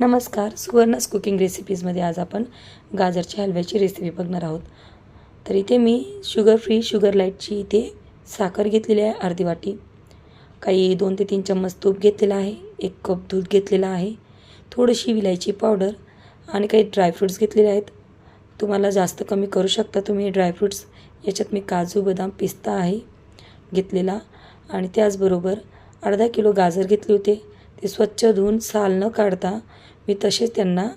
नमस्कार. सुवर्णस कुकिंग रेसिपीजमध्ये आज आपण गाजरच्या हलव्याची रेसिपी बघणार आहोत. तर इथे मी शुगर फ्री शुगर लाईटची इथे साखर घेतलेली आहे अर्धी वाटी. काही दोन ते तीन चम्मच तूप घेतलेलं आहे एक कप दूध घेतलेलं आहे थोडीशी विलायची पावडर आणि काही ड्रायफ्रूट्स घेतलेले आहेत. तुम्हाला जास्त कमी करू शकता तुम्ही ड्रायफ्रूट्स याच्यात मी काजू बदाम पिस्ता आहे घेतलेला आणि त्याचबरोबर अर्धा किलो गाजर घेतले होते. ते स्वच्छ धुवून साल न काढता मी तसेच त्यांना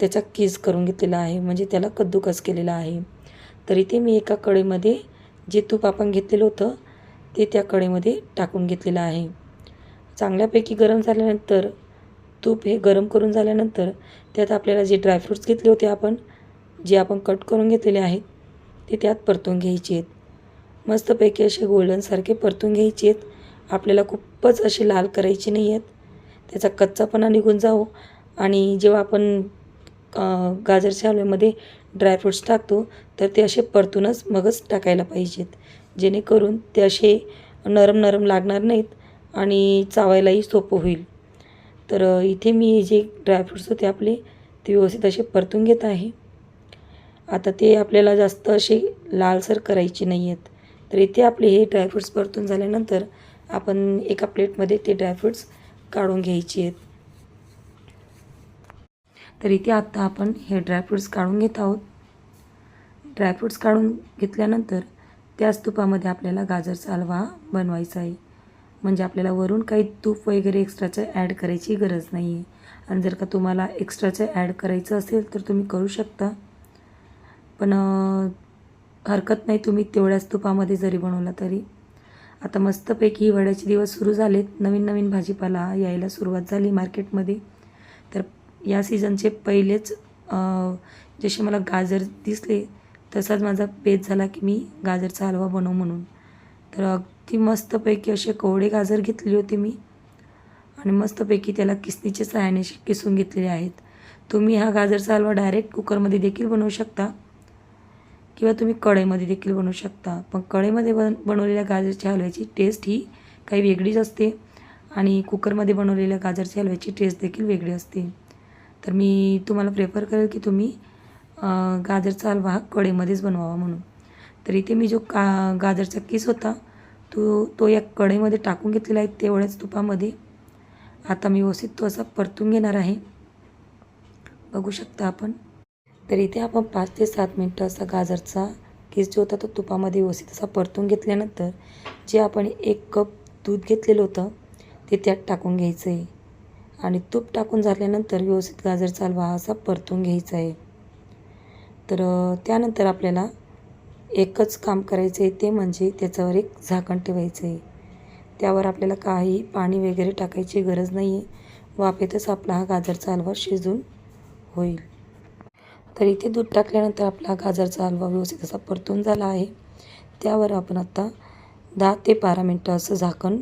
त्याचा किस करून घेतलेला आहे. म्हणजे त्याला कद्दूकस केलेला आहे. तर इथे मी एका कडेमध्ये जे तूप आपण घेतलेलं होतं ते त्या कडेमध्ये टाकून घेतलेलं आहे. चांगल्यापैकी गरम झाल्यानंतर तूप हे गरम करून झाल्यानंतर त्यात आपल्याला जे ड्रायफ्रूट्स घेतले होते आपण जे आपण कट करून घेतलेले आहेत ते त्यात परतून घ्यायचे आहेत. मस्तपैकी असे गोल्डनसारखे परतून घ्यायचे आहेत. आपल्याला खूपच असे लाल करायचे नाही आहेत. त्याचा कच्चापणा निघून जावो. आणि जेव्हा आपण गाजरच्या हलव्यामध्ये ड्रायफ्रूट्स टाकतो तर ते असे परतूनच मगच टाकायला पाहिजेत. जेणेकरून ते असे नरम नरम लागणार नाहीत आणि चावायलाही सोपं होईल. तर इथे मी जे ड्रायफ्रूट्स होते आपले ते व्यवस्थित असे परतून घेत आहे. आता ते आपल्याला जास्त असे लालसर करायचे नाही आहेत तर इथे आपले हे ड्रायफ्रूट्स परतून झाल्यानंतर आपण एका प्लेटमध्ये ते ड्रायफ्रूट्स काढून घ्यायची आहेत. तर इथे आत्ता आपण हे ड्रायफ्रूट्स काढून घेत आहोत. ड्रायफ्रूट्स काढून घेतल्यानंतर त्याच तुपामध्ये आपल्याला गाजरचा हलवा बनवायचा आहे. म्हणजे आपल्याला वरून काही तूप वगैरे एक्स्ट्राचं ॲड करायची गरज नाही आहे आणि जर का तुम्हाला एक्स्ट्राचं ॲड करायचं असेल तर तुम्ही करू शकता. पण हरकत नाही तुम्ही तेवढ्याच तुपामध्ये जरी बनवला तरी. आता मस्तपैकी हिवाळ्याचे दिवस सुरू झालेत. नवीन नवीन भाजीपाला यायला सुरुवात झाली मार्केटमध्ये. तर या सीझनचे पहिलेच जसे मला गाजर दिसले तसाच माझा पेज झाला की मी गाजरचा हलवा बनवू म्हणून. तर अगदी मस्तपैकी असे कोवडे गाजर घेतली होती मी. आणि मस्तपैकी त्याला किसनीचे सहाय्याने किसून घेतलेले आहेत. तुम्ही हा गाजरचा हलवा डायरेक्ट कुकरमध्ये देखील बनवू शकता. किंवा तुम्ही कढईमध्ये देखील बनवू शकता. पण कढईमध्ये बन बनवलेल्या गाजरच्या हलव्याची टेस्ट ही काही वेगळीच असते आणि कुकरमध्ये बनवलेल्या गाजरच्या हलव्याची टेस्ट देखील वेगळी असते. तर मी तुम्हाला प्रेफर करेल की तुम्ही गाजरचा हलवा हा कढईमध्येच बनवावा म्हणून. तर इथे मी जो का गाजरचा किस होता तो तो या कढईमध्ये टाकून घेतलेला आहे तेवढ्याच तुपामध्ये. आता मी व्यवस्थित तो असा परतून घेणार आहे. बघू शकता आपण. तर इथे आपण पाच ते सात मिनटं असा गाजरचा किस जो होता तो तुपामध्ये व्यवस्थित असा परतून घेतल्यानंतर जे आपण एक कप दूध घेतलेलं होतं ते त्यात टाकून घ्यायचं आहे आणि तूप टाकून झाल्यानंतर व्यवस्थित गाजरचा हलवा हा असा परतून घ्यायचा आहे तर त्यानंतर आपल्याला एकच काम करायचं आहे ते म्हणजे त्याच्यावर एक झाकण ठेवायचं आहे त्यावर आपल्याला काही पाणी वगैरे टाकायची गरज नाही आहे वाफेतच आपला हा गाजरचा हलवा शिजून होईल. तर इथे दूध टाकल्यानंतर आपला गाजरचा हलवा व्यवस्थित असा परतून झाला आहे. त्यावर आपण आत्ता दहा ते बारा मिनटं असं झाकण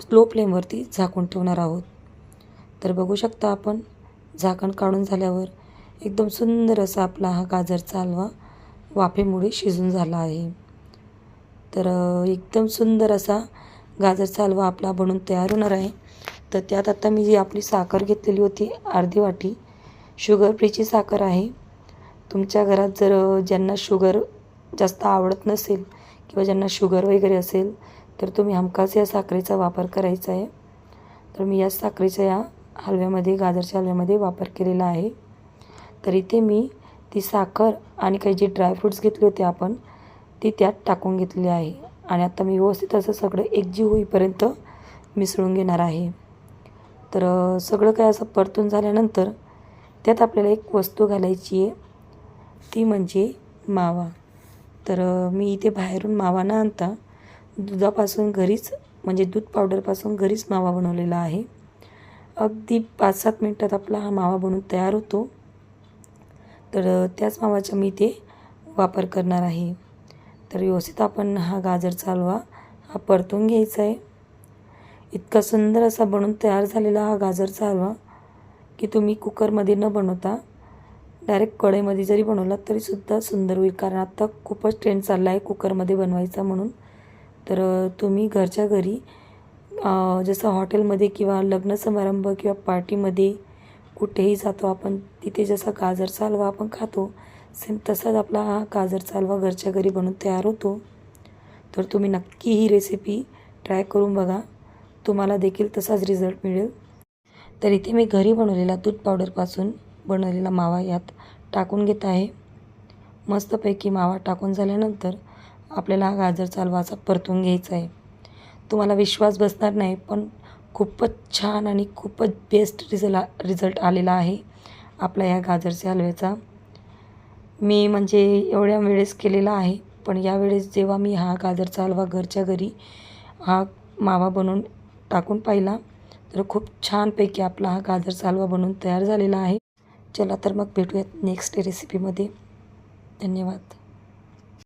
स्लो फ्लेमवरती झाकून ठेवणार आहोत. तर बघू शकता आपण झाकण काढून झाल्यावर एकदम सुंदर असा आपला हा गाजरचा हलवा वाफेमुळे शिजून झाला आहे. तर एकदम सुंदर असा गाजरचा हलवा आपला बनून तयार होणार आहे. तर त्यात आता मी जी आपली साखर घेतलेली होती अर्धी वाटी शुगर फ्रीची साखर आहे. तुमच्या घरात जर ज्यांना शुगर जास्त आवडत नसेल किंवा ज्यांना शुगर वगैरे असेल तर तुम्ही हमखास या साखरेचा वापर करायचा आहे. तर मी या साखरेचा या हलव्यामध्ये गाजरच्या हलव्यामध्ये वापर केलेला आहे. तर इथे मी ती साखर आणि काही जे ड्रायफ्रूट्स घेतले होते आपण ती त्यात टाकून घेतलेली आहे. आणि आता मी व्यवस्थित असं सगळं एकजीव होईपर्यंत मिसळून घेणार आहे. तर सगळं काय असं परतून झाल्यानंतर त्यात आपल्याला एक वस्तू घालायची आहे. ती म्हणजे मावा. तर मी इथे बाहेरून मावा न आणता दुधापासून घरीच म्हणजे दूध पावडरपासून घरीच मावा बनवलेला आहे. अगदी पाच सात मिनटात आपला हा मावा बनून तयार होतो. तर त्याच मावाचा मी ते वापर करणार आहे. तर व्यवस्थित आपण हा गाजरचा हलवा हा परतून घ्यायचा आहे. इतका सुंदर असा बनून तयार झालेला हा गाजरचा हलवा की तुम्ही कुकरमध्ये न बनवता डायरेक्ट कढईमध्ये जरी बनवला तरीसुद्धा सुंदर होईल. कारण आत्ता खूपच ट्रेंड चालला आहे कुकरमध्ये बनवायचा म्हणून. तर तुम्ही घरच्या घरी जसं हॉटेलमध्ये किंवा लग्न समारंभ किंवा पार्टीमध्ये कुठेही जातो आपण तिथे जसा गाजरचा हलवा आपण खातो सेम तसाच आपला हा गाजरचा हलवा घरच्या घरी बनून तयार होतो. तर तुम्ही नक्की ही रेसिपी ट्राय करून बघा. तुम्हाला देखील तसाच रिझल्ट मिळेल. तर इथे मी घरी बनवलेला दूध पावडरपासून बनवलेला मावा यात टाकून घेत आहे. मस्तपैकी मावा टाकून झाल्यानंतर आपल्याला हा गाजरचा चालवाचा परतून घ्यायचा आहे. तुम्हाला विश्वास बसणार नाही पण खूपच छान आणि खूपच बेस्ट रिझल रिझल्ट आलेला आहे आपल्या या गाजरच्या हलव्याचा. मी म्हणजे एवढ्या वेळेस केलेला आहे पण यावेळेस जेव्हा मी हा गाजरचा हलवा घरच्या घरी हा मावा बनवून टाकून पाहिला तर खूप छानपैकी आपला हा गाजर चालवा बनवून तयार झालेला आहे. चला तर मग भेटूयात नेक्स्ट रेसिपीमध्ये धन्यवाद.